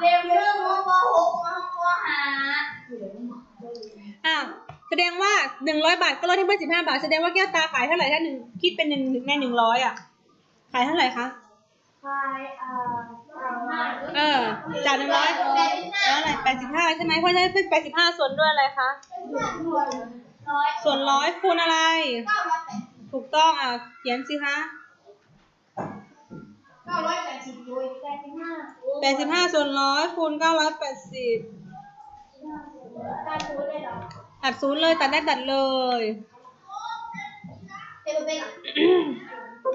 เรียนเรื่องมปหกมปห้าอะแสดงว่าหนึ่งร้อยบาทก็ลดให้เพื่อนสิบห้าบาท แสดงว่าแก้วตาขายเท่าไหร่ถ้าหนึ่งคิดเป็นหนึ่งในหนึ่งร้อยอะ ขายเท่าไหร่คะใช่เอ่อสามห้าเออจากหนึ่งร้อยแปดสิบห้าแล้วอะไรแปดสิบห้าใช่ไหมเพราะฉะนั้นเป็นแปดสิบห้าส่วนด้วยอะไรคะ ส่วนร้อยส่วนร้อยคูณอะไร เก้าร้อยแปดถูกต้องอะเขียนสิคะ เก้าร้อยแปดสิบด้วยแปดสิบห้าแปดสิบห้าส่วนร้อยคูณเก้าร้อยแปดสิบการพูดเลยเหรอตัดศูนย์เลยตัดได้ตัดเลยเป็นเป็นอะคู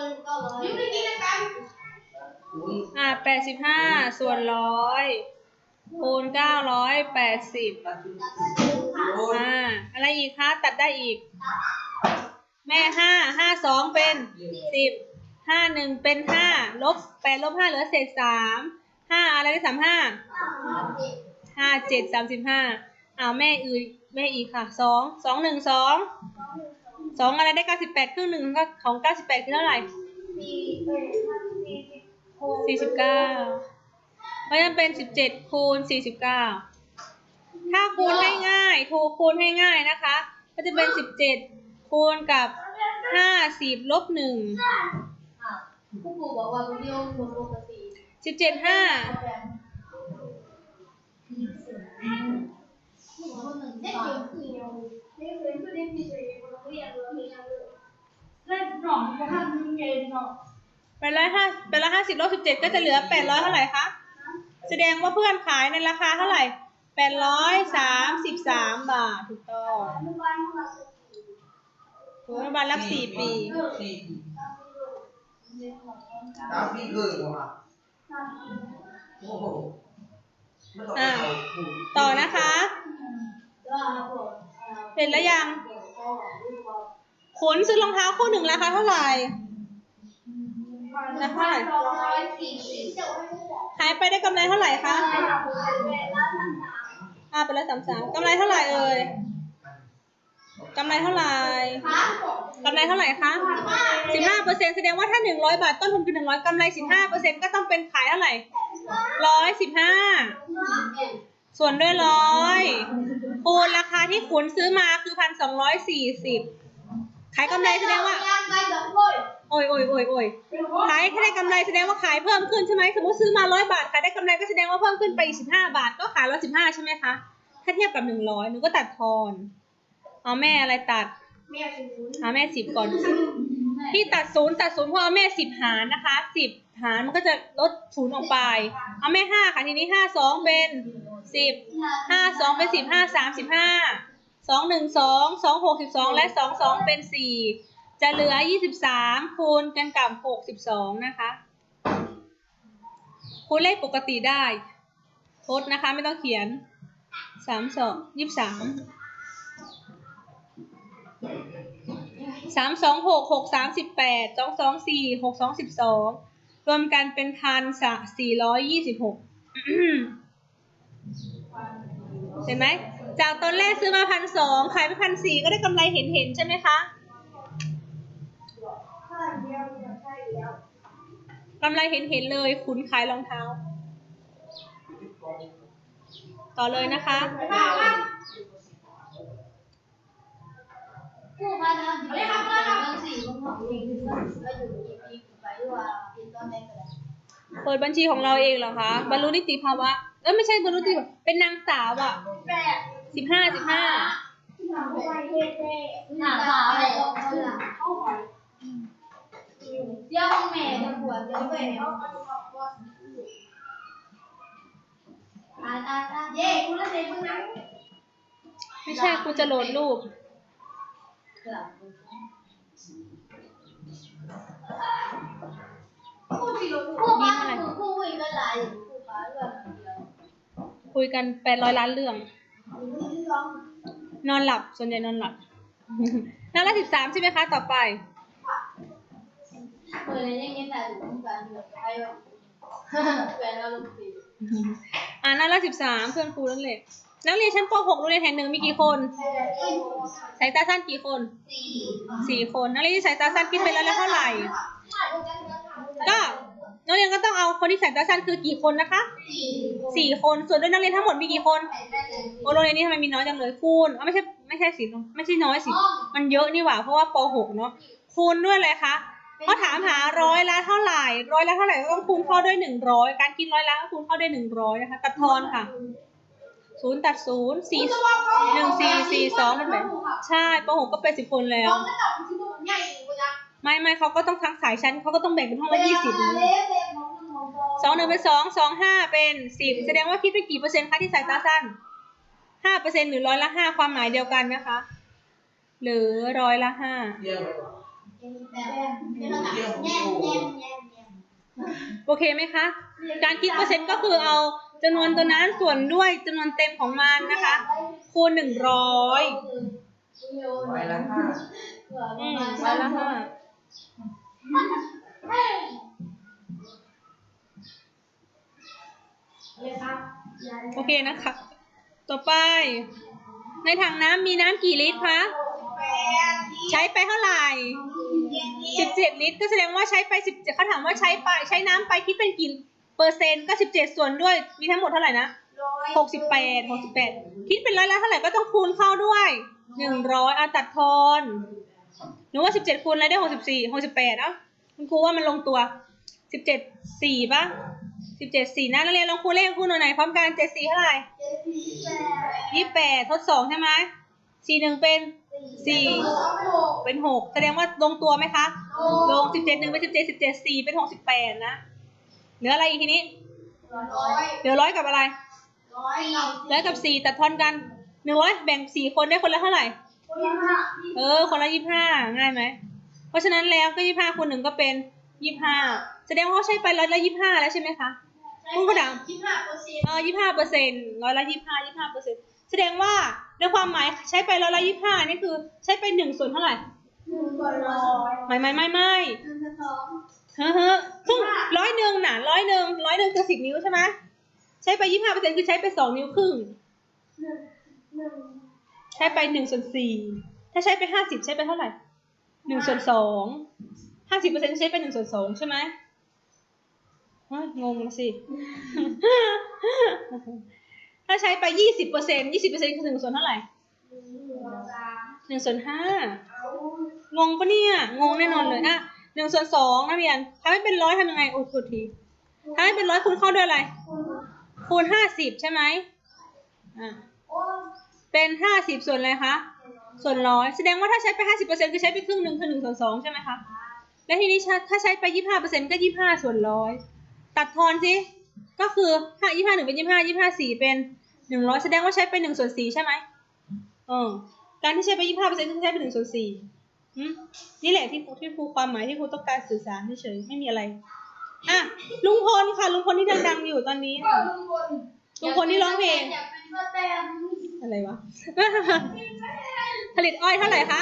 ณเก้าร้อยยุ่งในกิจกรรมอะแปดสิบห้าส่วนร้อยคูณเก้าร้อยแปดสิบอ่าอะไรอีกคะ ตัดได้อีก แม่ห้าห้าสองเป็นสิบห้าหนึ่งเป็นห้าลบแปดลบห้าเหลือเศษสามห้าอะไรได้สามห้าห้าเจ็ดสามสิบห้าอ้าวแม่อื่นแม่อีกค่ะสองสองหนึ่งสองสองอะไรได้เก้าสิบแปดครึ่งหนึ่งก็ของเก้าสิบแปดคือเท่าไหร่สี่สิบหกสี่สิบเก้าเพราะฉะนั้นเป็นสิบเจ็ดคูณสี่สิบเก้าถ้าคูณให้ง่ายถูกคูณให้ง่ายนะคะ ก็จะเป็นสิบเจ็ด คูณกับห้าสิบลบหนึ่งอะผู้ปู่บอกว่าวิดีโอคูณปกติสิบเจ็ดห้าได้เกี่ยวกี่โมงได้เรียนก็ได้พิเศษเรียนรู้เรียนรู้เล่นหนองก็ทำเย็นเนาะแปดร้อยห้าแปดร้อยห้าสิบลบสิบเจ็ดก็จะเหลือแปดร้อยเท่าไหร่คะ แสดงว่าเพื่อนขายในราคาเท่าไหร่แปดร้อยสามสิบสามบาทถูกต้อง อนุบาลของเราถูกรัฐบาลรับสี่ปีสี่สามปีเลยเหรอครับโอ้โหไม่ต้องอ่าเอาคูณต่อนะคะก็ผมเสร็จแล้วยัง ขนซื้อรองเท้าคู่หนึ่งราคาเท่าไหร่ราคาเท่าไหร่สองร้อยสี่สิบขายไปได้กำไรเท่าไหร่คะอ่าไปแล้วสามสามกำไรเท่าไหร่เอ่ย กำไรเท่าไหร่กำไรเท่าไหร่คะสิบห้าเปอร์เซ็นแสดงว่าถ้าหนึ่งร้อยบาทต้นทุนคือหนึ่งร้อยกำไรสิบห้าเปอร์เซ็นก็ต้องเป็นขายเท่าไหร่ร้อยสิบห้าส่วนด้วยร้อยคูณราคาที่ขุนซื้อมาคือพันสองร้อยสี่สิบขายกำไรแสดงว่า โอ้ยโอ้ยโอ้ยโอ้ยขายแค่ได้กำไรแสดงว่าขายเพิ่มขึ้นใช่ไหมสมมติซื้อมาร้อยบาทขายได้กำไรก็แสดงว่าเพิ่มขึ้นไปอีกสิบห้าบาท ก็ขายร้อยสิบห้าใช่ไหมคะ ถ้าเทียบกับหนึ่งร้อยหนูก็ตัดทอน เอาแม่อะไรตัดเอาแม่สิบก่อน ที่ตัดศูนย์ตัดศูนย์เพราะเอาแม่สิบหารนะคะสิบหารมันก็จะลดศูนย์ออกไป เอาแม่ห้าค่ะทีนี้ห้าสองเป็นสิบห้าสองเป็นสิบห้าสามสิบห้าสองหนึ่งสองสองหกสิบสองและสองสองเป็นสี่จะเหลือยี่สิบสามคูณกันกับหกสิบสองนะคะคูณเลขปกติได้ทดนะคะไม่ต้องเขียนสามสองยี่สิบสาม สามสองหกหกสามสิบแปดสองสองสี่หกสองสิบสองรวมกันเป็นพันสสี่ร้อยยี่สิบหกเห็นไหมจากตอนแรกซื้อมาพันสองขายไปพันสี่ก็ได้กำไรเห็นเห็นใช่ไหมคะกำไรเห็นเห็นเลยคุณขายรองเท้า ต่อเลยนะคะ ผู้พันนะเรียกครับเรื่องสี่ของผมเองก็อยู่อีกปีไปว่าเป็นต้นแรกก็ได้เปิดบัญชีของเราเองเหรอคะบรรลุนิติภาวะเอ้ยไม่ใช่บรรลุนิติภาวะเป็นนางสาวอะแปดสิบห้าสิบห้าหน้าขาวเลยเดี๋ยวแม่จะปวดเดี๋ยวแม่อ่าอ่าอ่าเย้คุณละเซ็นมึงนะไม่ใช่กูจะโหลดรูป ผู้ที่รู้ผู้บ้านคือผู้วิ่งกันหลายผู้บ้านเรื่องเดียวคุยกันแปดร้อยล้านเรื่องผู้ที่ร้องนอนหลับส่วนใหญ่นอนหลับ นั่นละสิบสามใช่ไหมคะ ต่อไป เปิดในนี้แต่ถึงการเดือดไปแบบแฟนเราลูกตีอ่านั่นละสิบสามเพื่อนครูนั่นแหละเนักเรียนชั้นป .6 โรงเรียนแห่งหนึ่งมีกี่คน สายตาสั้นกี่คนสี่สี่คนนักเรียนที่สายตาสั้นคิดเป็นร้อยละเท่าไหร่ ก็นักเรียนก็ต้องเอาคนที่สายตาสั้นคือกี่คนนะคะสี่สี่คนส่วนด้วยนักเรียนทั้งหมดมีกี่คนโอ้โรงเรียนนี้ทำไมมีน้อยจังเลยคูณอ๋อไม่ใช่ไม่ใช่สิไม่ใช่น้อยสิมันเยอะนี่หว่าเพราะว่าป .6 เนาะคูณด้วยอะไรคะเขาถามหาร้อยละเท่าไหร่ร้อยละเท่าไหร่ก็ต้องคูณเข้าด้วยหนึ่งร้อยการคิดร้อยละก็คูณเข้าด้วยหนึ่งร้อยนะคะตัดทอนค่ะ ศูนย์ตัดศูนย์สี่หนึ่งสี่สี่สองเป็นแบบใช่ป .6 ก็เป็นสิบคนแล้วน้องก็ตอบที่มันใหญ่กว่าจังไม่ไม่เขาก็ต้องทั้งสายชั้นเขาก็ต้องแบ่งเป็นห้องละยี่สิบเล็กเล็กน้องน้องสองหนึ่งเป็นสองสองห้าเป็นสิบแสดงว่าคิดไปกี่เปอร์เซ็นต์คะที่สายตาสั้นห้าเปอร์เซ็นต์หรือร้อยละห้าความหมายเดียวกันนะคะ หรือร้อยละห้าเยี่ยมเลยว่ะแย่แย่แย่แย่โอเคไหมคะ การคิดเปอร์เซ็นต์ก็คือเอา จำนวนตัวนั้นส่วนด้วยจำนวนเต็มของมันนะคะ คูณหนึ่งร้อยไว้ละห้าอืมร้อยละห้าเลยครับโอเคนะคะ ต่อไป ในถังน้ำมีน้ำกี่ลิตรคะแปดใช้ไปเท่าไหร่สิบเจ็ดลิตร ก็แสดงว่าใช้ไปสิบเขาถามว่าใช้ไปใช้น้ำไปคิดเป็นกี่ เปอร์เซ็นต์ก็สิบเจ็ดส่วนด้วย มีทั้งหมดเท่าไหร่นะหกสิบแปดหกสิบแปดคิดเป็นร้อยละเท่าไหร่ก็ต้องคูณเข้าด้วยหนึ่งร้อยอะตัดทอนหนูว่าสิบเจ็ดคูณอะไรได้หกสิบสี่หกสิบแปดเอ้าคุณครูว่ามันลงตัวสิบเจ็ดสี่ปะสิบเจ็ดสี่นะนักเรียนลองคูณเลขคูณหน่อยไหนพร้อมกันเจ็ดสี่เท่าไหร่ยี่สิบแปดทดสองใช่ไหมสี่หนึ่งเป็นสี่เป็นหกแสดงว่าลงตัวไหมคะ ลงสิบเจ็ดหนึ่งเป็นสิบเจ็ดสิบเจ็ดสี่เป็นหกสิบแปดนะ เหลืออะไรอีกทีนี้ ร้อยเหลือร้อยกับอะไร ร้อยร้อยกับสี่ตัดทอนกันหนึ่งร้อยแบ่งสี่คนได้คนละเท่าไหร่ คนละห้าเออ คนละยี่ห้าง่ายไหม เพราะฉะนั้นแล้วก็ยี่ห้าคูณหนึ่งก็เป็นยี่ห้าแสดงว่าเขาใช้ไปร้อยละยี่ห้าแล้วใช่ไหมคะคุณกระดังยี่ห้าเปอร์เซ็นต์เออยี่ห้าเปอร์เซ็นต์ร้อยละยี่ห้ายี่ห้าเปอร์เซ็นต์แสดงว่าในความหมายใช้ไปร้อยละยี่ห้านี่คือใช้ไปหนึ่งส่วนเท่าไหร่หนึ่งส่วนร้อยไม่ไม่ไม่ไม่หนึ่งส่วนสองเฮ้อเฮ้อครึ่งร้อยหนึ่งน่ะร้อยหนึ่งร้อยหนึ่งคือสิบนิ้วใช่ไหมใช้ไปยี่ห้าเปอร์เซ็นต์คือใช้ไปสองนิ้วครึ่งหนึ่งใช้ไปหนึ่งส่วนสี่ถ้าใช้ไปห้าสิบใช้ไปเท่าไหร่หนึ่งส่วนสองห้าสิบเปอร์เซ็นต์ใช้ไปหนึ่งส่วนสองใช่ไหมงงสิ ถ้าใช้ไปยี่สิบเปอร์เซ็นต์ยี่สิบเปอร์เซ็นต์คือหนึ่งส่วนเท่าไหร่หนึ่งส่วนห้าเอางงปะเนี่ย งงแน่นอนเลยอะ หนึ่งส่วนสองนักเรียนทำให้เป็นร้อยทำยังไงโอ้โทษทีทำให้เป็นร้อยคูณเข้าด้วยอะไร คูณห้าสิบใช่ไหมอ่าเป็นห้าสิบส่วนอะไรคะ ส่วนร้อยแสดงว่าถ้าใช้ไปห้าสิบเปอร์เซ็นคือใช้ไปครึ่งหนึ่งคือหนึ่งส่วนสองใช่ไหมคะ และทีนี้ถ้าใช้ไปยี่ห้าเปอร์เซ็นต์ก็ยี่ห้าส่วนร้อยตัดทอนสิก็คือห้ายี่ห้าหนึ่งเป็นยี่ห้ายี่ห้าสี่เป็นหนึ่งร้อยแสดงว่าใช้ไปหนึ่งส่วนสี่ใช่ไหมเออการที่ใช้ไปยี่ห้าเปอร์เซ็นคือใช้ไปหนึ่งส่วนสี่ นี่แหละที่ครูที่ครูความหมายที่ครูต้องการสื่อสารเฉยๆไม่มีอะไร อะลุงพลค่ะ ลุงพลที่ดังๆอยู่ตอนนี้ก็ลุงพลลุงพลที่ร้องเพลง อยากเป็นป้าแตนอะไรวะ ผลิตอ้อยเท่าไหร่คะ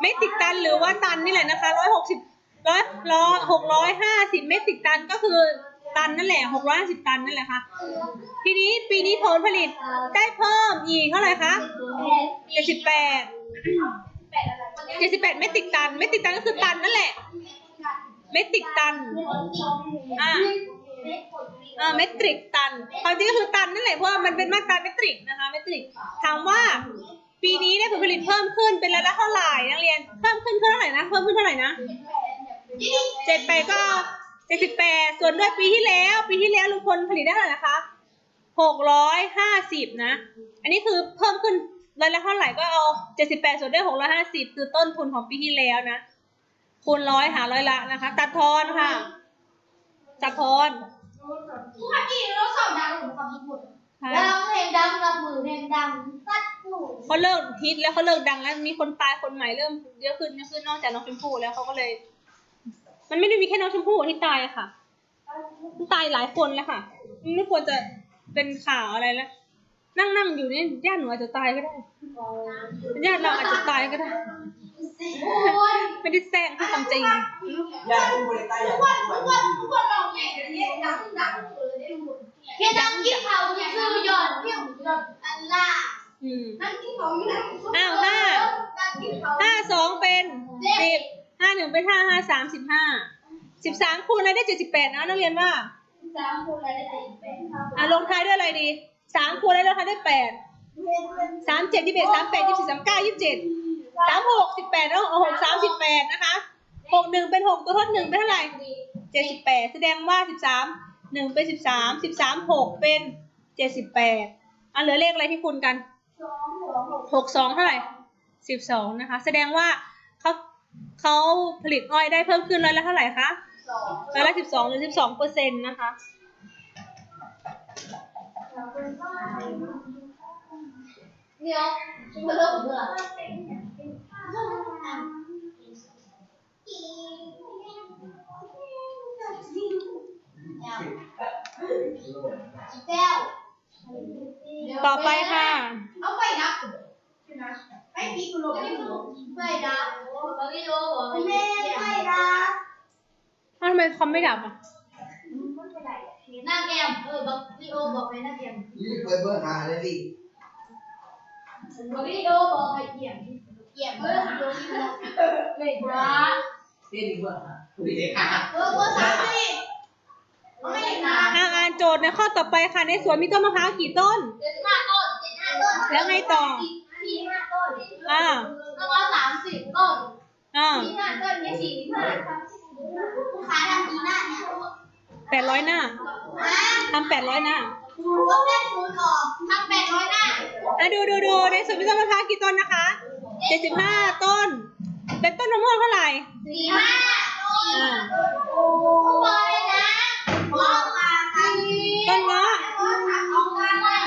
เมตริกตันหรือว่าตันนี่แหละนะคะร้อยหกสิบร้อยร้อยหกร้อยห้าสิบเมตริกตันก็คือตันนั่นแหละหกร้อยห้าสิบตันนั่นแหละค่ะ ทีนี้ปีนี้ผลผลิตได้เพิ่มอีกเท่าไหร่คะเจ็ดสิบแปด เจ็ดสิบแปดเมตริกตัน เมตริกตันก็คือตันนั่นแหละ เมตริกตัน อ่าอ่าเมตริกตันความจริงก็คือตันนั่นแหละเพราะว่ามันเป็นมาตราเมตริกนะคะ เมตริก ถามว่า ปีนี้ได้ผลผลิตเพิ่มขึ้นเป็นรายละเท่าไหร่นักเรียน เพิ่มขึ้นเท่าไหร่นะ เพิ่มขึ้นเท่าไหร่นะเจ็ดแปดก็เจ็ดสิบแปดส่วนด้วยปีที่แล้ว ปีที่แล้วลุงพลผลิตได้เท่าไหร่นะคะหกร้อยห้าสิบนะ อันนี้คือเพิ่มขึ้น รายละเท่าไหร่ก็เอาเจ็ดสิบแปดส่วนด้วยหกร้อยห้าสิบคือต้นทุนของปีที่แล้วนะ คูณร้อยหาร้อยละนะคะ ตัดทอนค่ะ ตัดทอนทุกครั้งที่เราสอบดังผมความพูดค่ะแล้วเพลงดังกับมือเพลงดังตัดหูเขาเลิกฮิตแล้วเขาเลิกดังแล้วมีคนตายคนใหม่เริ่มเยอะขึ้นเยอะขึ้นนอกจากน้องชมพู่แล้วเขาก็เลย มันไม่ได้มีแค่น้องชมพู่ที่ตายอะค่ะมันตายหลายคนแล้วค่ะมันไม่ควรจะเป็นข่าวอะไรแล้ว นั่งนั่งอยู่นี่ญาติหนูอาจจะตายก็ได้ญาติเราอาจจะตายก็ได้โอ้ยไม่ได้แซงคือความจริงอยากเป็นบริการอยากทุกเป็วันนทุกวันทุกวันเราเพลงเดี๋ยวนี้ดังดังเลยได้หมดแค่นั่งกินเขาซื้อยอดเที่ยวหยอดอันล่าอืมนั่งกินเขาอยู่นั่งอ้าวห้านั่งกินเขาห้าสองเป็นสิบห้าหนึ่งเป็นห้าห้าสามสิบห้าสิบสามคูณอะไรได้เจ็ดสิบแปดนะนักเรียนว่าสามคนอะไรได้อีกเป็นครับอะลงท้ายด้วยอะไรดี สามคูณอะไรลงท้ายด้วยแปดสามเจ็ดยี่สิบเอ็ดสามแปดยี่สิบสี่สามเก้ายี่สิบเจ็ดสามหกสิบแปดแล้วหกสามสิบแปดนะคะหกหนึ่งเป็นหกตัวทดหนึ่งเป็นเท่าไหร่เจ็ดสิบแปดแสดงว่าสิบสามหนึ่งเป็นสิบสามสิบสามหกเป็นเจ็ดสิบแปดอะเหลือเลขอะไรที่คูณกันสองหัวหกหกสองเท่าไหร่สิบสองนะคะ แสดงว่าเขาเขาผลิตอ้อยได้เพิ่มขึ้นร้อยละเท่าไหร่คะสองร้อยละสิบสองหรือสิบสองเปอร์เซ็นต์นะคะ เดี๋ยวมาเริ่มเมื่อแก้วต่อไปค่ะ เอาไฟดับไอ้พี่คุณลงไฟดับตอนนี้โลบอกแม่ไฟดับอ้าวทำไมคอมไม่ดับอะ หน้าแก้มเออบอกพี่โอบอกไปหน้าแก้มนี่เปิดเบอร์หาเลยสิบอกพี่โอบอกไปเกี่ยมเกี่ยมเบอร์หาเลยจ้าเต้นเบอร์หาคุยเลยค่ะเบอร์เบอร์สามสิไม่ได้นานอ่าอ่านโจทย์ในข้อต่อไปค่ะในสวนมีต้นมะพร้าวกี่ต้นเจ็ดห้าต้นเจ็ดห้าต้นแล้วไงต่อสี่ห้าต้นอ่าแล้วก็สามสิบต้นอ่าสี่ห้าต้นเนี่ยสี่ห้าลูกค้าทำกี่หน้าเนี่ยแปดร้อยหน้าอ่า ทำแปดร้อยหน้าลบเลขศูนย์ออกทำแปดร้อยหน้าอะดูดูดูในสวนมีต้นมะพร้าวกี่ต้นนะคะเจ็ดสิบห้าต้น เป็นต้นมะม่วงเท่าไหร่สี่ห้าต้นโอ้บอยนะมองมากันต้นเงาะสองกันเลย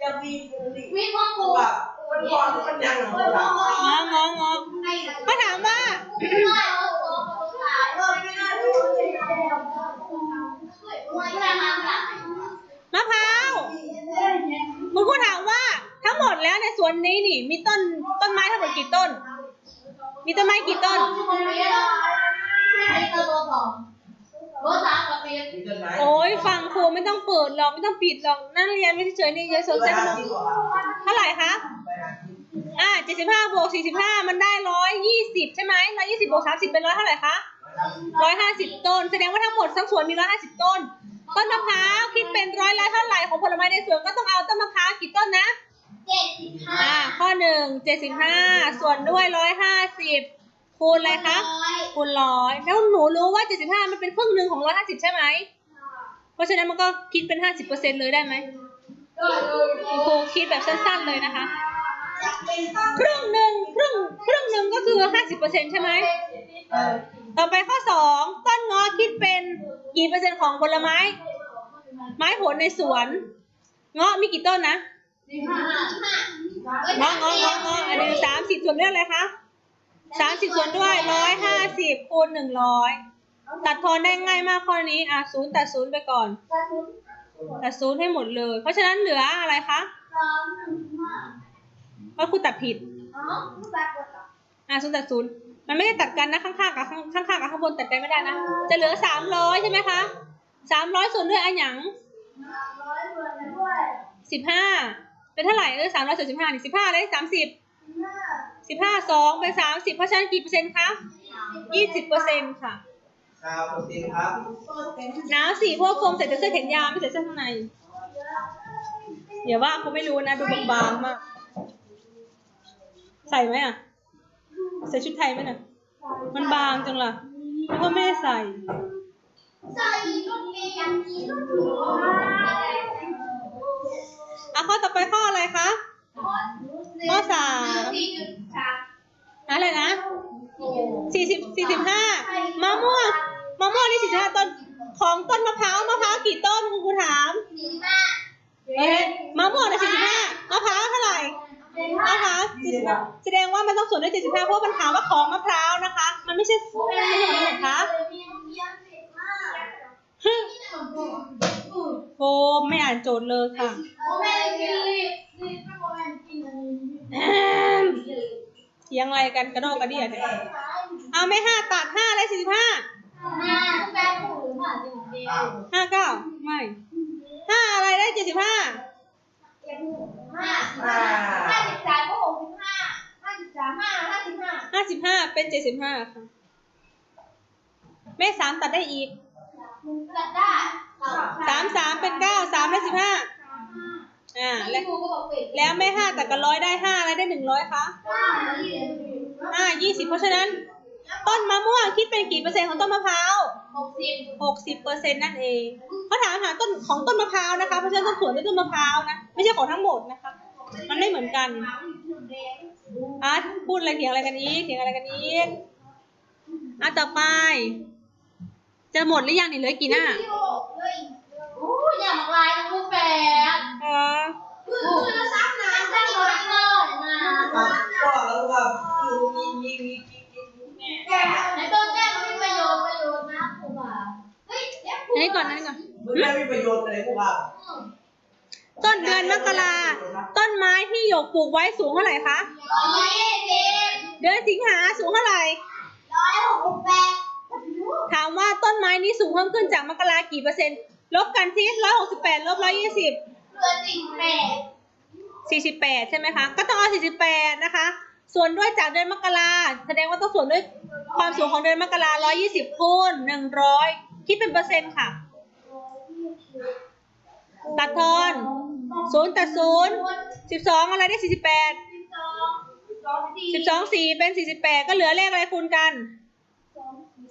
จะมีดิวิ่งห้องกูว่ามันบอลมันยังหรอเงาะเงาะเงาะเขาถามว่า มะพร้าวคุณครูถามว่าทั้งหมดแล้วในสวนนี้นี่ มีต้นต้นไม้ทั้งหมดกี่ต้น มีต้นไม้กี่ต้นเบอร์สามกับเปียมีต้นไม้โอ้ยฟังครูไม่ต้องเปิดหรอกไม่ต้องปิดหรอกนั่งเรียนไม่เฉยๆนี่เยอะสนใจขนมเท่าไหร่คะอ่าเจ็ดสิบห้าบวกสี่สิบห้ามันได้ร้อยยี่สิบใช่ไหมร้อยยี่สิบบวกสามสิบเป็นร้อยเท่าไหร่คะร้อยห้าสิบต้น แสดงว่าทั้งหมดทั้งสวนมีร้อยห้าสิบต้น ต้นมะพร้าวคิดเป็นร้อยละเท่าไหร่ของผลไม้ในสวนก็ต้องเอาต้นมะพร้าวกี่ต้นนะเจ็ดสิบห้าอ่าข้อหนึ่งเจ็ดสิบห้าส่วนด้วยร้อยห้าสิบคูณอะไรคะคูณร้อยแล้วหนูรู้ว่าเจ็ดสิบห้ามันเป็นครึ่งหนึ่งของร้อยห้าสิบใช่ไหมเพราะฉะนั้นมันก็คิดเป็นห้าสิบเปอร์เซ็นเลยได้ไหมครูคิดแบบสั้นๆเลยนะคะ ครึ่งหนึ่งครึ่งครึ่งหนึ่งก็คือห้าสิบเปอร์เซ็นใช่ไหม เออ ต่อไปข้อสองต้นเงอคิดเป็นกี่เปอร์เซ็นต์ของผลไม้ ไม้ผลในสวนเงาะมีกี่ต้นนะเงาะเงาะเงาะเงาะอันนี้สามสิบส่วนด้วยอะไรคะสามสิบส่วนด้วยร้อยห้าสิบคูณหนึ่งร้อยตัดทอนได้ง่ายมากข้อนี้อะศูนย์ตัดศูนย์ไปก่อน ตัดศูนย์ให้หมดเลย เพราะฉะนั้นเหลืออะไรคะว่าครูตัดผิดอะศูนย์ตัดศูนย์ มันไม่ได้ตัดกันนะข้างๆกับข้างข้างๆกับข้างบนตัดกันไม่ได้นะ จะเหลือสามร้อยใช่ไหมคะสามร้อยส่วนด้วยอันหยังสิบห้าเป็นเท่าไหร่เออสามร้อยส่วนสิบห้านี่สิบห้าได้สามสิบสิบห้าสองเป็นสามสิบเพราะฉะนั้นกี่เปอร์เซ็นต์คะยี่สิบเปอร์เซ็นต์ค่ะครับโอเคครับหนาวสี่เพราะว่าโฟมใส่แต่เสื้อแขนยาวไม่ใส่เสื้อข้างในอย่าว่าเขาไม่รู้นะดูบางๆมาก ใส่ไหมอะ ใส่ชุดไทยไหมน่ะ มันบางจังล่ะแล้วก็ไม่ได้ใส่อะข้อต่อไปข้ออะไรคะข้อสามอะไรนะสี่สิบสี่สิบห้ามะม่วงมะม่วงนี่สี่สิบห้าต้นของต้นมะพร้าวมะพร้าวกี่ต้นคุณครูถามเอ๊ะมะม่วงนะสี่สิบห้ามะพร้าวเท่าไหร่ มะพร้าวสี่สิบห้าแสดงว่ามันต้องส่วนด้วยเจ็ดสิบห้าเพราะมันถามว่าของมะพร้าวนะคะ มันไม่ใช่ไม่ใช่อย่างนี้นะคะฮึโฟมไม่อ่านโจทย์เลยค่ะแอมเถียงอะไรกันกระโดดกระเดียดเนี่ยเอาไม่ห้าตัดห้าเลยสี่สิบห้าห้าเก้าไม่ห้าอะไรได้เจ็ดสิบห้า ห้าห้าสิบสามก็หกสิบห้าห้าสิบสามห้าห้าสิบห้าห้าสิบห้าเป็นเจ็ดสิบห้าค่ะ แม่สามตัดได้อีกจัดได้สามสามเป็นเก้าสามได้สิบห้าอ่าแล้แล้วแล้วแม่ห้าตัดกับร้อยได้ห้าอะไรได้หนึ่งร้อยคะห้ายี่สิบเพราะฉะนั้น ต้นมะม่วงคิดเป็นกี่เปอร์เซ็นต์ของต้นมะพร้าวหกสิบหกสิบเปอร์เซ็นต์นั่นเองเขาถามหาต้นของต้นมะพร้าวนะคะ เพราะฉะนั้นต้นสวนด้วยต้นมะพร้าวนะ ไม่ใช่ของทั้งหมดนะคะ มันไม่เหมือนกันอะพูดอะไรเถียงอะไรกันอีกเถียงอะไรกันอีกอะต่อไป จะหมดหรือยังนี่เหลือกี่หน้าโอ้ยอย่ามาลายนะลูกแฝดอ๋อคือเราซักน้ำซักน้ำก่อนนะ ก็แล้วก็มีมีมีมี ในต้นแก้วมีประโยชน์ประโยชน์นะครูบ่าเฮ้ยเดี๋ยวครู อันนี้ก่อนอันนี้ก่อน มันไม่มีประโยชน์อะไรพวกเราต้นเดือนมกราต้นไม้ที่หยกปลูกไว้สูงเท่าไหร่คะร้อยยี่สิบเดือนสิงหาสูงเท่าไหร่ร้อยหกสิบแปดถามว่าต้นไม้นี้สูงเพิ่มขึ้นจากมกรากี่เปอร์เซ็นต์ ลบกันที่ร้อยหกสิบแปดลบร้อยยี่สิบเหลือสิบแปดสี่สิบแปดใช่ไหมคะ ก็ต้องเอาสี่สิบแปดนะคะ ส่วนด้วยจากเดือนมกราแสดงว่าต้องส่วนด้วยความสูงของเดือนมกราร้อยยี่สิบคูณหนึ่งร้อยคิดเป็นเปอร์เซ็นต์ค่ะ ตัดทอนศูนย์ตัดศูนย์สิบสองอะไรได้สี่สิบแปดสิบสองสองสี่สิบสองสี่เป็นสี่สิบแปดก็เหลือเลขอะไรคูณกัน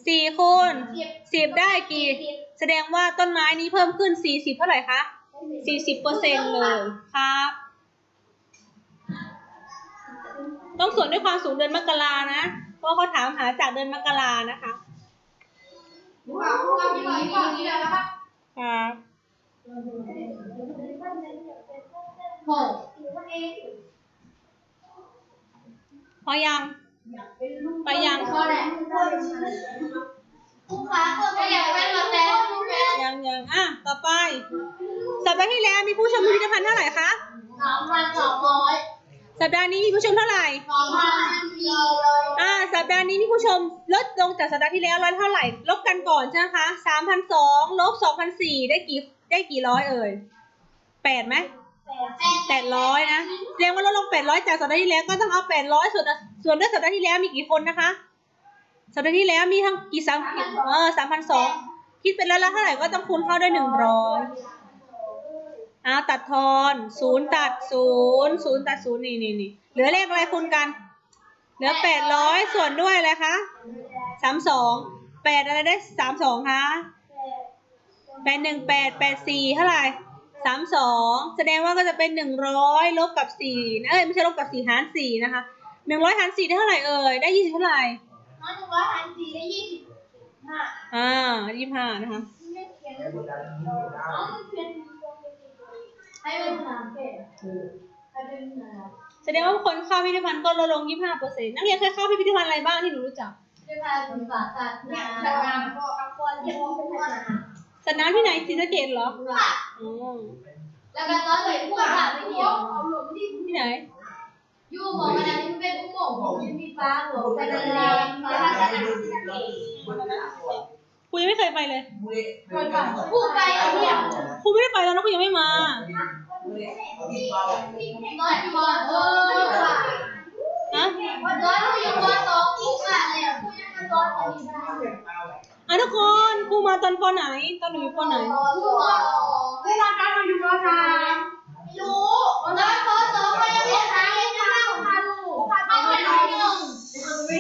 สี่คูณสิบได้กี่ แสดงว่าต้นไม้นี้เพิ่มขึ้นสี่สิบเท่าไหร่คะสี่สิบเปอร์เซ็นต์เลยครับ ต้องส่วนด้วยความสูงเดือนมกรานะ เพราะเขาถามหาจากเดือนมกรานะคะว่าครูว่ามีมีมีแล้วนะคะครับ หกพอยัง ไปยังพอแหละครูคะก็อยากเป็นมาแต่ครูแม่ยังยังอะ ต่อไป สัปดาห์ที่แล้วมีผู้ชมพิพิธภัณฑ์เท่าไหร่คะสามพันสองร้อยสัปดาห์นี้มีผู้ชมเท่าไหร่สองพันสี่ร้อยอ่า สัปดาห์นี้มีผู้ชมลดลงจากสัปดาห์ที่แล้วร้อยเท่าไหร่ ลบกันก่อนใช่ไหมคะสามพันสองลบสองพันสี่ได้กี่ ได้กี่ร้อยเอ่ยแปดไหมแปดร้อยนะแสดงว่าลดลงแปดร้อยจากสัปดาห์ที่แล้วก็ต้องเอาแปดร้อยส่วนส่วนด้วยสัปดาห์ที่แล้วมีกี่คนนะคะ สัปดาห์ที่แล้วมีทั้งกี่สามเออสามพันสองคิดเป็นร้อยละเท่าไหร่ก็ต้องคูณเข้าด้วยหนึ่งร้อยอ้าวตัดทอนศูนย์ตัดศูนย์ศูนย์ตัดศูนย์นี่นี่นี่เหลือเลขอะไรคูณกัน เหลือแปดร้อยส่วนด้วยอะไรคะสามสองแปดอะไรได้สามสองคะ แปดหนึ่งแปดแปดสี่เท่าไหร่สามสองแสดงว่าก็จะเป็นหนึ่งร้อยลบกับสี่นะเอ้ยไม่ใช่ลบกับสี่หารสี่นะคะหนึ่งร้อยหารสี่ได้เท่าไหร่เอ่ยได้ยี่สิบเท่าไหร่น้อยหนึ่งร้อยพันสี่ได้ยี่สิบห้าอ่ายี่ห้านะคะไม่เขียนไอ้พวกนั้นมีอยู่ได้ให้เป็นภาษาอังกฤษให้เป็นภาษาแสดงว่าคนเข้าพิพิธภัณฑ์ก็ลดลงยี่ห้าเปอร์เซ็นต์นักเรียนเคยเข้าพิพิธภัณฑ์อะไรบ้างที่หนูรู้จักเป็นภาษาศาสตร์เนี่ยศาสนาก็กับคนที่มองเป็นภาษาสั ตว์น้ำที่ไหนศรีสะเกษเหรอค่ะอ๋อแล้วก็ตอนเลยพูดว่าไม่เกี่ยวที่ไหนยู่หมองกันที่เป็นผู้หมองที่มีฟ้าหัวเป็นอะไรฟ้าศาสนาครูยังไม่เคยไปเลยผู้ไปเนี่ยครูไม่ได้ไปแล้วนะครูยังไม่มาตอนที่ว่าเออค่ะฮะวันร้อยเราอยู่ปสองผู้อะเนี่ยผู้ยังมาสอนกันอีกได้ อะทุกคนครูมาตอนปไหน ตอนหนูอยู่ปไหนผู้อะผู้มาการเราอยู่ปสามรู้ตอนปสองก็ยังไม่หายยังไม่เข้าลูกเข้าไปหน่อยนึง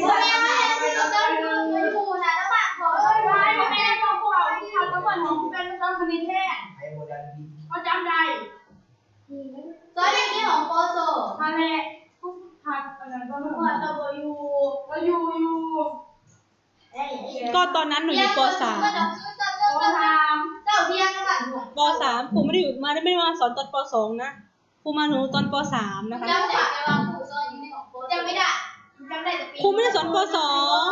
ผู้ยังไม่ได้ที่เราเดินอยู่อยู่นะแล้วแบบขอเอ้ยไว้แม่บอกพวกเราที่เขาต้องมาหนูเป็นภาษาคณิตแท้ เขาจำได้ซอยเด็กที่ของโปโซ มาแม่ทุกพักอันนั้นก็ไม่ หัวตะโบยู ก็อยู่อยู่ ก็ตอนนั้นหนูอยู่ปสามก็จะซื้อเจ้าเจ้าก็เจ้าทเจ้าเทียงกันแบบหน่วยปสามครูไม่ได้อยู่มาไม่ได้มาสอนตอนปสองนะครูมาหนูตอนปสามนะคะจำได้แต่ว่าปู่ซอยอยู่ในของโปจำไม่ได้จำได้แต่ปีครูไม่ได้สอนปสอง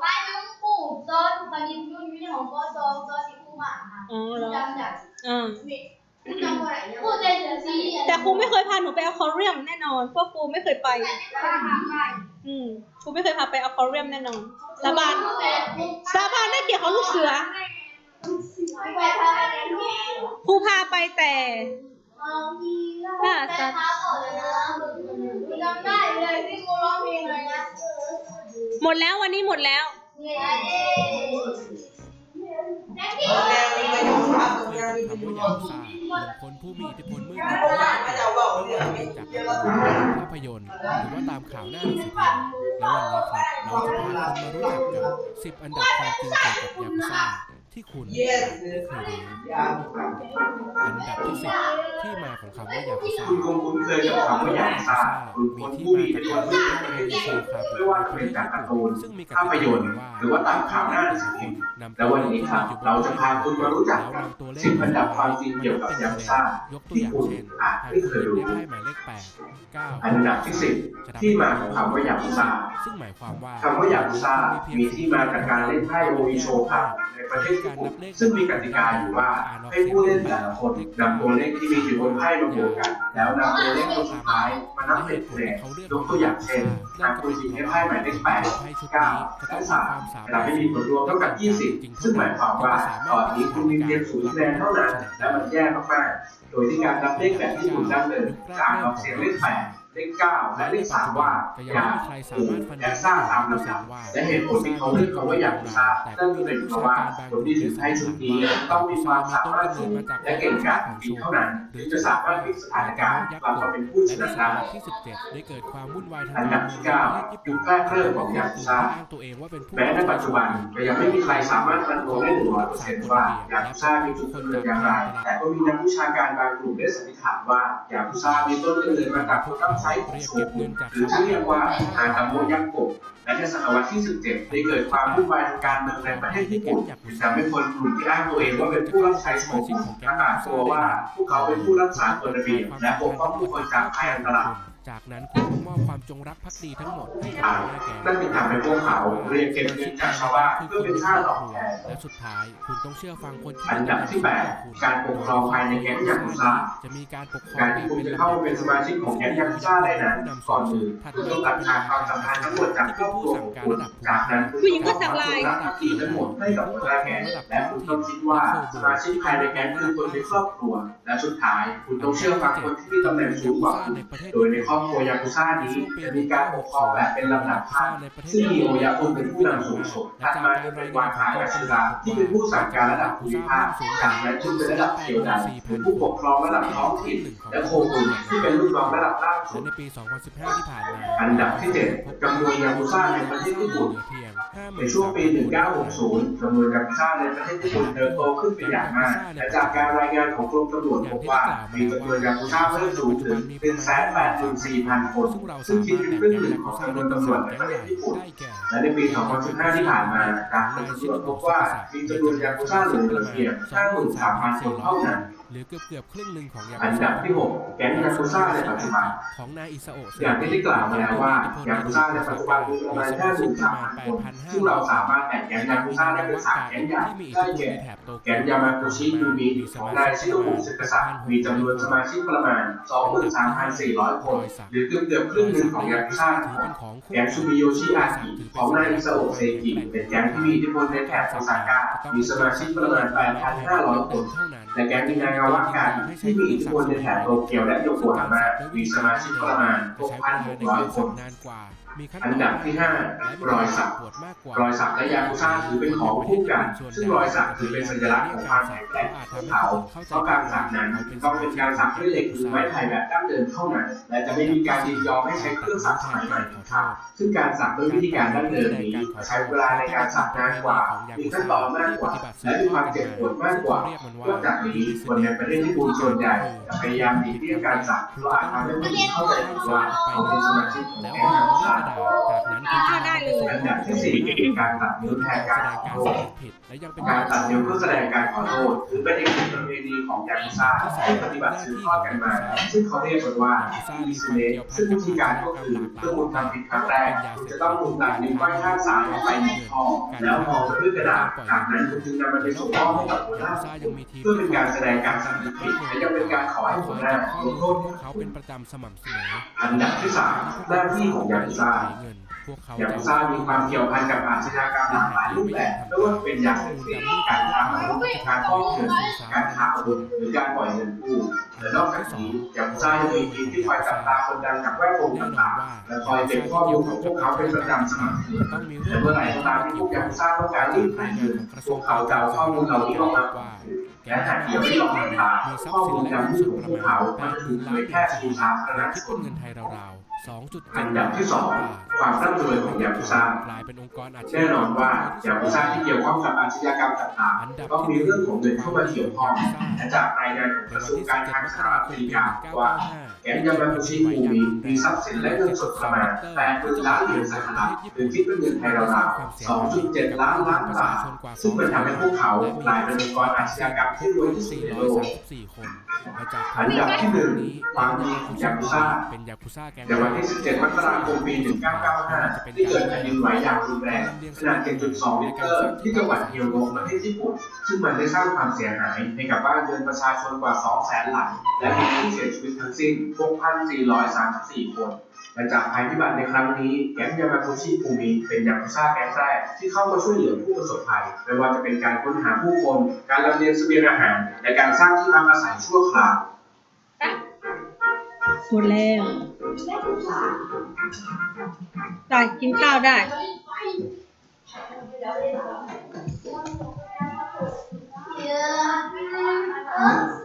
ไม่มึงปู่ซอยปนินยุ่นอยู่ในของโปโซซอยที่ครูมาค่ะอ๋อเหรอจำได้อ่าจำอะไรปู่ใจเสือซีแต่ครูไม่เคยพาหนูไปอควาเรียมแน่นอนเพราะครูไม่เคยไป อืมครูไม่เคยพาไปอควาเรียมแน่นอนสาบาน สาบานได้เกี่ยวกับลูกเสือไปพาไปเรียนที่ครูพาไปแต่บางทีก็แต่พาก่อนเลยนะจำได้เลยที่กูร้องเพลงอะไรนะหมดแล้ววันนี้หมดแล้วเนี่ยไอ้แท็กซี่แดงมีประโยชน์ครับตรงนี้มีประคำโยว่าชน์ยากุซ่าเป็นคนผู้มีอิทธิพล มืดถ้ามิดผมอ่านก็จะว่าเนี่ยมีจากภาพยนตร์หรือว่าตามข่าวหน้าหนังสือพิมพ์และวันนี้ครับเราจะพาคุณมารู้จักกับ 10 อันดับความจริงเกี่ยวกับยากุซ่า ที่คุณเย้ไม่เคยรู้ยาอันดับที่10ที่มาของคำว่ายากุซ่าคุณคงคุ้นเคยกับคำว่ายากุซ่าคือคนผู้มีอิทธิพลที่ทำให้โชว์ครับไม่ว่าจะเป็นจากการ์ตูนภาพยนตร์หรือว่าตามข่าวหน้าหนังสือพิมพ์และวันนี้ครับเราจะพาคุณมารู้จักกับสิบอันดับความจริงเกี่ยวกับยากุซ่ายกตัวที่อย่างคุณเช่นอาจหากไม่คุณเคยหยิบรู้ได้ไพ่หมายเลข8 9อันดับที่สิบที่มาของคำว่ายากุซ่าซึ่งหมายความว่าคำว่ายากุซ่ามีที่มาจากการเล่นไพ่โออิโชครับในประเทศญี่ปุ่นซึ่งมีกติกาอยู่ว่าให้ผู้เล่นแต่ละคนนำตัวเลขที่มีอยู่บนไพ่มาบวกกัน แล้วนำตัวเลขตัวสุดท้ายมานับเป็นคะแนนยกตัวอย่างเช่นหากคุณหยิบได้ไพ่หมายเลขแปดเก้าและสามแต่ไม่มีผลรวมเท่ากับ20ซึ่งหมายความว่าตอนนี้คุณมีเพียงศูนย์คะแนนเท่านั้นและมันแย่มากๆโดยที่การนับเลขแบบญี่ปุ่นดั้งเดิมการออกเสียงเลขแปด เลขเก้าและเลขสามว่าอยาอูและซ่าตามลำดับและเหตุผลที่เขาเลือกคำว่าอยากุซ่านั่นเป็นเพราะว่าคนที่ถือไพ่ชุดนี้ต้องมีความสามารถสูงและเก่งกาจจริงเท่านั้นถึงจะสามารถพลิกสถานการณ์กลับมาเป็นผู้ชและในนะศตได้วรรษที่17ได้เกิดความวุ่นวายทางอันดับที่เก้ายุคแรกเริ่มของยากุซ่าอ้างตัวเองว่าเป็นผู้แม้ในปัจจุบันก็ยังไม่มีใครสามารถฟันธงได้หนึ่งร้อยเปอร์เซ็นต์ว่ายากุซ่ามีจุดกำเนิดอย่างไรแต่ก็มีนักวิชาการบางกลุ่มได้สันนิษฐานว่ายากุซ่ามีต้นกำเนิดมาจากโปรแกรมไซต์ของโชกุนหรือที่เรียกว่าอากาโมยักโกะและในศตวรรษที่ 17 ได้เกิดความวุ่นวายทางการเมืองในประเทศญี่ปุ่นทำให้คนกลุ่มที่อ้างตัวเองว่าเป็นผู้รับใช้โชกุนประกาศตัวว่าพวกเขาเป็นผู้รักษากฎระเบียบและปกป้องผู้คนจากภัยอันตราย จากนั้นคุณต้องมอบความจงรักภักดีทั้งหมดให้กับอ่าหัวหน้าแก๊งนั่นจึงทำให้พวกเขาเรียกเก็บเงินจากชาวบ้านเพื่อเป็นค่าตอบแทนและสุดท้ายคุณต้องเชื่อฟังคนที่อันดับที่8การปกครองภายในแก๊งยากุซ่าจะมีการปกครองการที่คุณจะเข้ามาเป็นสมาชิกของแก๊งยากุซ่าได้นั้นก่อนอื่นคุณต้องตัดขาดความสัมพันธ์ทั้งหมดจากครอบครัวของคุณจากนั้นคุณผู้หญิงก็สักลายต้องรับที่ทั้งหมดให้กับหัวหน้าแก๊งและคุณต้องคิดว่าสมาชิกภายในแก๊งคือคนในครอบครัว และสุดท้ายคุณต้องเชื่อฟังคนที่มีตำแหน่งสูงกว่าคุณโดยในครอบครัวยากุซ่านี้จะมีการปกครองและเป็นลำดับขั้นซึ่งมีโอยาคุเป็นผู้นำสูงสุดถัดมาจะเป็นวาคายาชิระที่เป็นผู้สั่งการระดับภูมิภาคจากนั้นจึงเป็นระดับเกียวไดคือผู้ปกครองระดับท้องถิ่นและโคกุนที่เป็นลูกน้องระดับล่างสุและดในปี 2015 ที่ผ่านมาอันดับที่เจ็ดจำนวนยากุซ่าในประเทศญี่ปุ่นเพียง ในช่วงปี 1960จำนวนยากุซ่าในประเทศญี่ปุ่นเติบโตขึ้นเป็นอย่างมากและจากการรายงานของกรมตำรวจพบว่ามีจำนวนยากุซ่าเพิ่มสูงถึง184,000 คน ซึ่งคิดเป็นครึ่งหนึ่งของจำนวนตำรวจในประเทศญี่ปุ่น และในปี 2015 ที่ผ่านมาการตำรวจพบว่ามีจำนวนยากุซ่าเหลือเพียง53,000 คนเท่านั้น หรือเกือบเกือบๆครึ่งหนึ่งของยาอันดับที่ 6 แก๊งยากุซ่าในปัจจุบัน ของนายอิซาโอะอย่างที่ได้กล่าวมาแล้วว่ายากุซ่าในปัจจุบันมีประมาณแค่หนึ่งสามพันคนซึ่งเราสามารถแบ่งแก๊งยากุซ่าได้เป็นสามแก๊งใหญ่ที่มีอิทได้ธิพลแก่ในแถบโตเกีแก๊ยวงยามากุชิยูมิของนายชิโนบุสึกษัตริย์มีจำนวนสมาชิกประมาณ 23,400 คน หรือเกือบเกือบๆครึ่งหนึ่งของยากุซ่าทั้งหมดแก๊งซูมิโยชิอากิของนายอิซาโอะเซกิเป็นแก๊งที่มีอิทธิพลในแถบโอซาก้ามีสมาชิกประมาณ 8,500 คน และแก๊งมินางาาวะการที่มีอิทธิพลในแถบโตเกียวและโยโกฮาม่ามีสมาชิกประมาณ 6,600 คน อันดับที่5รอยสักรอยสักและยากุซ่าถือเป็นของคู่กัน ซึ่งรอยสักถือเป็นสัญลักษณ์ของความแข็งแกร่งของเขาเพราะการสักนั้นต้องเป็นการสักด้วยเหล็กหรือไม้ไผ่แบบดั้งเดิมเท่านั้นและจะไม่มีการยินยอมให้ใช้เครื่องสักสมัยใหม่ครับซึ่งการสักด้วยวิธีการดั้งเดิมนี้ใช้เวลาในการสักนานกว่ามีขั้นตอนมากกว่า และมีความเจ็บปวดมากกว่านอกจากนี้คนในประเทศญี่ปุ่นส่วนใหญ่จะพยายามหลีกเลี่ยงการสักเพราะอาจทำให้ผู้อื่นเข้าใจผิดว่าเขาเป็นสมาชิกของแล้วแก๊งยากุซ่าจากนั้นคุณอ่าได้เลยอันดับที่สี่การตัดนิ้วแทนการขอโทษผิด และยังเป็นการตัดนิ้วเพื่อแสดงการขอโทษถือเป็นอีกหนึ่งประเพณีของยากุซ่าที่ปฏิบัติสืบทอดกันมา ซึ่งเขาเรียกกันว่าอิซุเนซึ่งวิธีการก็คือเมื่อคุณทำผิดครั้งแรกคุณจะต้องหมุนตัดนิ้วก้อยข้างซ้ายออกไปหนึ่งข้อแล้วห่อด้วยกระดาษจากนั้นคุณจึงนำมันไปส่งมอบให้กับหัวหน้าเพื่อเป็นการแสดงการสำนึกผิดและยังเป็นการขอให้หัวหน้าลงโทษเขาเป็นประจำสม่ำเสมออันดับที่สามหน้าที่ของยากุซ่า พวกเขายากุซ่ามีความเกี่ยวพันกับอาชญากรรมหลากหลายรูปแบบไม่ว่าจะเป็นยาเสพติดการค้ามนุษย์การปล่อยเถื่อนการค้าอาวุธหรือการปล่อยเงินกู้และนอกจากนี้ยากุซ่ายังมีทีมที่คอยจับตาคนดังจากแวดวงแน่นอนต่างว่าๆและคอยเก็บข้อมูลของพวกเขาเป็นประจำเสมอต้องมีแต่เมื่อไหร่ก็ตามที่พวกยากุซ่าต้องการรีดไถเงินพวกเขาจะเอาข้อมูลเหล่านี้ออกมาเปิดเผยและหากเดียวไม่ยอมทำตามข้อมูลจำที่ของพวกเขามันจะถูกเผยแพร่สู่สาธารณคิดชเป็นนเงินไทยราวๆ2.7อันดับที่สองความร่ำรวยของยากุซ่ากลายเป็นองค์กรอาชญากรรมแน่นอนว่ายากุซ่าที่เกี่ยวข้องกับอาชญากรรมต่างๆต้องมีเรื่องของเงินเข้ามาเกี่ยวข้องและจากรายงานของกระทรวงการคลังสหรัฐอเมริกาว่าแก๊งยามากุชิคูมิมีทรัพย์สินและเงินสดประมาณ80,000ล้านเหรียญสหรัฐหรือคิดเป็นเงินไทยราวๆ2.7 ล้านล้านบาทซึ่งมันทำให้พวกเขากลายเป็นองค์กรอาชญากรรมที่รวยที่สุดในโลก434คนและจากอันดับที่หนึ่งความดีของยากุซ่าเป็นยากุซ่าแก๊งในวันที่ 17 มกราคม ปี1995ที่เกิดแผ่นดินไหวอย่างรุนแรงขนาด 7.2ลิตรที่จังหวัดเฮียวโกประเทศญี่ปุ่น ซึ่งมันได้สร้างความเสียหายให้กับบ้านเรือนประชาชนกว่า 200,000 หลัง และมีผู้เสียชีวิตทั้งสิ้น 6,434 คนและจากภัยพิบัติในครั้งนี้แก๊งยามากุชิภูมิเป็นยากุซ่าแก๊งแรกที่เข้ามาช่วยเหลือผู้ประสบภัย ไม่ว่าจะเป็นการค้นหาผู้คน การลำเลียงเสบียงอาหาร และการสร้างที่พักอาศัยชั่วคราวหมดแล้ว ได้กินข้าวได้ Yeah.